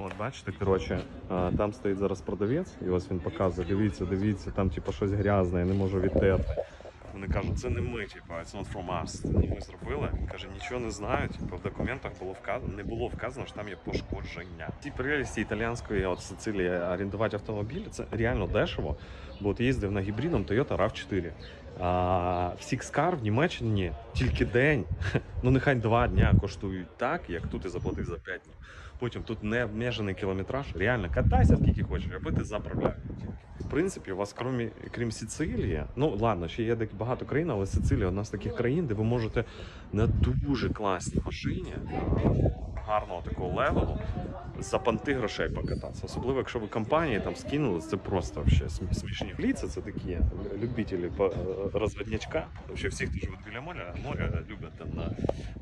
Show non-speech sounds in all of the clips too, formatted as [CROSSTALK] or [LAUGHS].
От бачите, коротше, там стоїть зараз продавець, і ось він показує, дивіться, дивіться, там типу щось грязне, я не можу відтерти. Вони кажуть, це не ми, типу, it's not from us. Це не ми зробили. Він каже, нічого не знаю. Типу, в документах було вказано, не було вказано, що там є пошкодження. Ці прелісті італіянської от Сицилії орендувати автомобіль це реально дешево. Бо от їздив на гібридом Toyota RAV4. А в Sixcar в Німеччині тільки день, [LAUGHS] ну нехай два дня коштують так, як тут і заплатив за 5 днів. Потім тут не обмежений кілометраж. Реально катайся скільки хочеш, аби ти заправляв. Принципі, у вас крім, крім Сицилії, ну ладно, ще є багато країн, але Сицилія одна з таких країн, де ви можете на дуже класній машині гарного такого левелу за панти грошей покататися. Особливо, якщо ви компанії там скинули, це просто вообще смішні. Ліце це такі любителі по- розводнячка. Вообще всі, хто живуть біля моря, моря люблять там на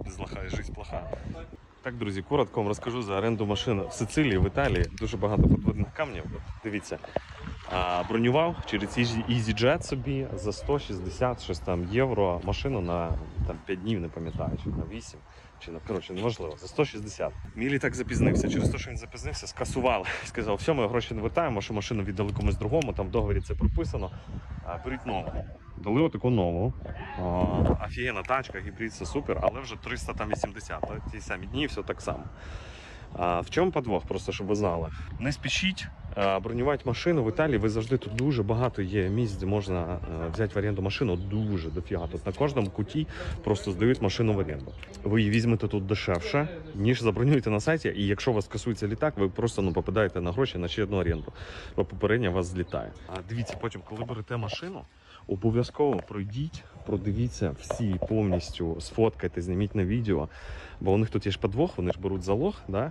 без і життя плоха. Так, друзі, коротко вам розкажу за оренду машин в Сицилії, в Італії. Дуже багато подводних камнів. Дивіться. Бронював через Easy- EasyJet собі за 160 щось там євро машину на там, 5 днів, не пам'ятаю, чи на 8, чи на коротше, неважливо, за 160. Мій літак запізнився. Через те, що він запізнився, скасували. [LAUGHS] Сказав, все, ми гроші не вертаємо, що машину віддали комусь другому, там в договорі це прописано. Беріть нову. Дали отаку нову. Офігенна тачка, гібрид, все супер, але вже 380. та Ті самі дні, все так само. А, в чому подвох, просто щоб ви знали. Не спішіть бронювати машину в Італії. Ви завжди тут дуже багато є місць, де можна взяти в оренду машину. Дуже дофіга. Тут на кожному куті просто здають машину в оренду. Ви її візьмете тут дешевше, ніж забронюєте на сайті. І якщо у вас касується літак, ви просто ну попадаєте на гроші на ще одну оренду. Бо попередня вас злітає. А дивіться, потім, коли берете машину. Обов'язково пройдіть, продивіться всі повністю, сфоткайте, зніміть на відео, бо у них тут є ж подвох, вони ж беруть залог. Да?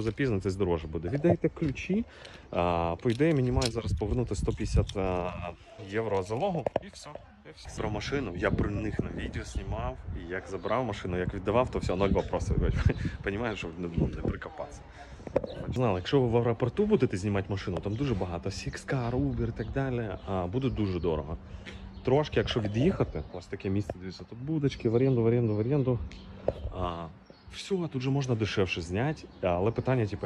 запізнитесь, дороже буде. Віддайте ключі. А, По ідеї, мені мають зараз повернути 150 а, євро залогу і все. Про машину я про них на відео знімав, і як забрав машину, як віддавав, то все, ноль вопросів. [LAUGHS] Понімаєш, щоб не, ну, не прикопатися. Знали, якщо ви в аеропорту будете знімати машину, там дуже багато Sixcar, Uber і так далі, а, буде дуже дорого. Трошки, якщо від'їхати, ось таке місце, дивіться, тут будочки, в оренду, в оренду, в оренду. А, все, тут же можна дешевше зняти, але питання, типу,